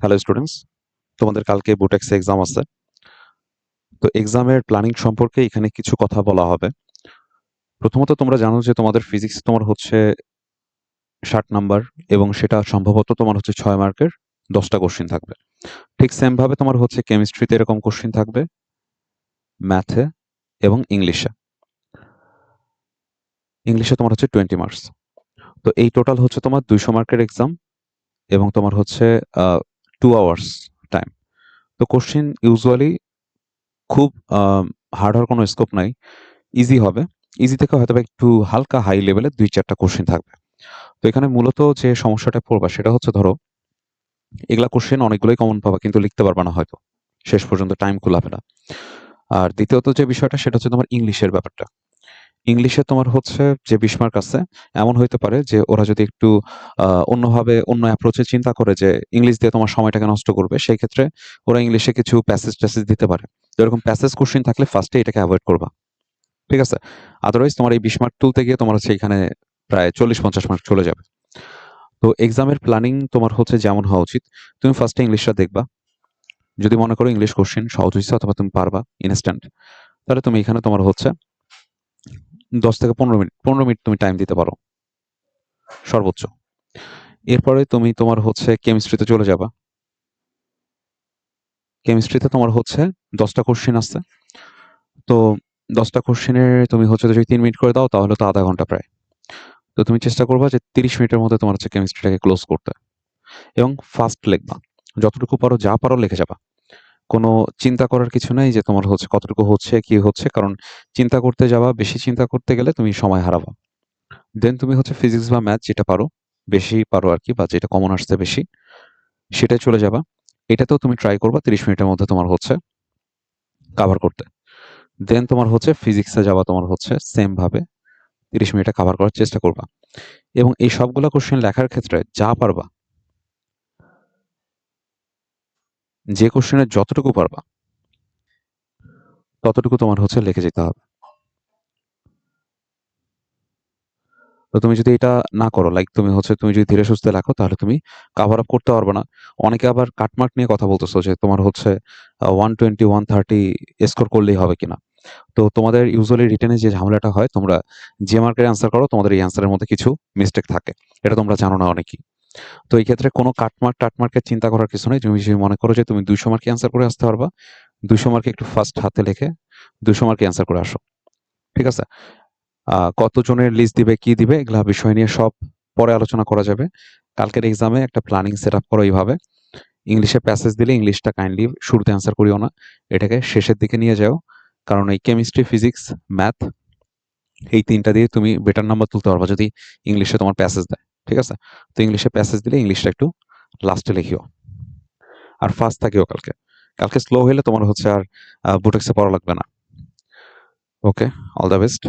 Hello students তোমাদের কালকে Butex exam আছে। তো এক্সামের প্ল্যানিং সম্পর্কে এখানে কিছু কথা বলা হবে। প্রথমত তোমরা জানো যে তোমাদের ফিজিক্স তোমার হচ্ছে ষাট নাম্বার এবং সেটা সম্ভবত তোমার হচ্ছে ছয় মার্কের দশটা কোশ্চিন থাকবে। ঠিক সেম ভাবে তোমার হচ্ছে কেমিস্ট্রিতে এরকম কোশ্চিন থাকবে ম্যাথে এবং ইংলিশে ইংলিশে তোমার হচ্ছে টোয়েন্টি মার্কস তো এই টোটাল হচ্ছে তোমার দুইশো মার্কের এক্সাম এবং তোমার হচ্ছে টু আওয়ার্স টাইম তো কোশ্চিন ইউজুয়ালি খুব হার্ড হওয়ার কোনো স্কোপ নাই। ইজি হবে। ইজি থেকে হয়তো একটু হালকা হাই লেভেলে দুই চারটা কোশ্চেন থাকবে। তো এখানে মূলত যে সমস্যাটা পড়বা সেটা হচ্ছে ধরো, এগুলা কোশ্চেন অনেকগুলোই কমন পাবা, কিন্তু লিখতে পারবা না হয়তো। শেষ পর্যন্ত টাইম কুলাবে না। আর দ্বিতীয়ত যে বিষয়টা সেটা হচ্ছে তোমার ইংলিশের ব্যাপারটা। ইংলিশে তোমার হচ্ছে যে বিশ মার্ক আছে, এমন হইতে পারে যে ওরা যদি একটু অন্যভাবে, অন্য অ্যাপ্রোচে চিন্তা করে যে ইংলিশ দিয়ে তোমার সময়টাকে নষ্ট করবে, সেই ক্ষেত্রে ওরা ইংলিশে কিছু প্যাসেজ ট্যাসেজ দিতে পারে। এরকম প্যাসেজ কোশ্চেন থাকলে ফার্স্টে এটাকে অ্যাভয়েড করবা। ঠিক আছে? আদারওয়াইজ তোমার এই বিশ মার্ক তুলতে গিয়ে তোমার হচ্ছে এখানে প্রায় চল্লিশ পঞ্চাশ মার্ক চলে যাবে। তো এক্সামের প্ল্যানিং তোমার হচ্ছে যেমন হওয়া উচিত। তুমি ফার্স্টে ইংলিশটা দেখবা। যদি মনে করো ইংলিশ কোশ্চেন সহজ হয়েছে অথবা তুমি পারবা ইনস্ট্যান্ট তাহলে তুমি এখানে তোমার হচ্ছে দশ থেকে পনেরো মিনিট পনেরো মিনিট তুমি টাইম দিতে পারো। সর্বোচ্চ। এরপরে তুমি তোমার হচ্ছে কেমিস্ট্রিতে চলে যাবা। কেমিস্ট্রিতে তোমার হচ্ছে দশটা কোশ্চেন আছে তো দশটা কোশ্চেনের তুমি হচ্ছে যদি তিন মিনিট করে দাও, তাহলে তো আধা ঘণ্টা প্রায়। তো তুমি চেষ্টা করবা যে তিরিশ মিনিটের মধ্যে তোমার হচ্ছে কেমিস্ট্রিটাকে ক্লোজ করতে। এবং ফাস্ট লিখবা। যতটুকু পারো যা পারো লিখে যাবা। কোনো চিন্তা করার কিছু নাই যে তোমার হচ্ছে কতটুকু হচ্ছে, কি হচ্ছে, কারণ চিন্তা করতে যাবা বেশি চিন্তা করতে গেলে তুমি সময় হারাবা। দেন তুমি হচ্ছে ফিজিক্স বা ম্যাথ যেটা পারো, বেশি পারো আর কি বা যেটা কমন আসছে বেশি, সেটাই চলে যাবা। এটাতেও তুমি ট্রাই করবা, তিরিশ মিনিটের মধ্যে তোমার হচ্ছে কাভার করতে। দেন তোমার হচ্ছে ফিজিক্সে যাওয়া তোমার হচ্ছে সেম ভাবে তিরিশ মিনিটে কাভার করার চেষ্টা করবা। এবং এই সবগুলো কোশ্চেন লেখার ক্ষেত্রে যা পারবা যে কোশ্চেনের যতটুকু পারবা, ততটুকু তোমার হচ্ছে লিখে যেতে হবে। তো তুমি যদি এটা না করো লাইক তুমি হচ্ছে, তুমি যদি ধীরে সুস্থে লেখো, তাহলে তুমি কাভার আপ করতে পারবে না। অনেকে আবার কাটমার্ক নিয়ে কথা বলতেছো যে তোমার হচ্ছে one twenty one thirty score করলেই হবে কিনা। তো তোমাদের ইউজুয়ালি রিটেনে যে ঝামেলাটা হয়, তোমরা যে মার্কের অ্যান্সার করো, তোমাদের এই অ্যান্সারের মধ্যে কিছু মিস্টেক থাকে। এটা তোমরা জানো না অনেকেই। তো এই ক্ষেত্রে কোনো কাটমার্ক টাটমার্কের চিন্তা করার কিছু নেই। তুমি যদি মনে করো যে তুমি দুইশো মার্কে অ্যান্সার করে আসতে পারবা। দুইশো মার্কে একটু ফার্স্ট হাতে লিখে দুইশো মার্কে অ্যান্সার করে আসো। ঠিক আছে? কতজনের লিস্ট দিবে, কি দিবে, এগুলা বিষয় নিয়ে সব পরে আলোচনা করা যাবে। কালকের এক্সামে একটা প্ল্যানিং সেট আপ করো এইভাবে। ইংলিশে প্যাসেজ দিলে ইংলিশটা কাইন্ডলি শুরুতে অ্যান্সার করিও না। এটাকে শেষের দিকে নিয়ে যাও। কারণ এই কেমিস্ট্রি ফিজিক্স ম্যাথ এই তিনটা দিয়ে তুমি বেটার নাম্বার তুলতে পারবা যদি ইংলিশে তোমার প্যাসেজ দেয়। ঠিক আছে? তো ইংলিশে প্যাসেজ দিলে ইংলিশটা একটু লাস্টে লিখিও। আর ফার্স্ট থাকিও কালকে। কালকে স্লো হলে তোমার হচ্ছে আর বুটেক্সে পড়া লাগবে না। Okay all the best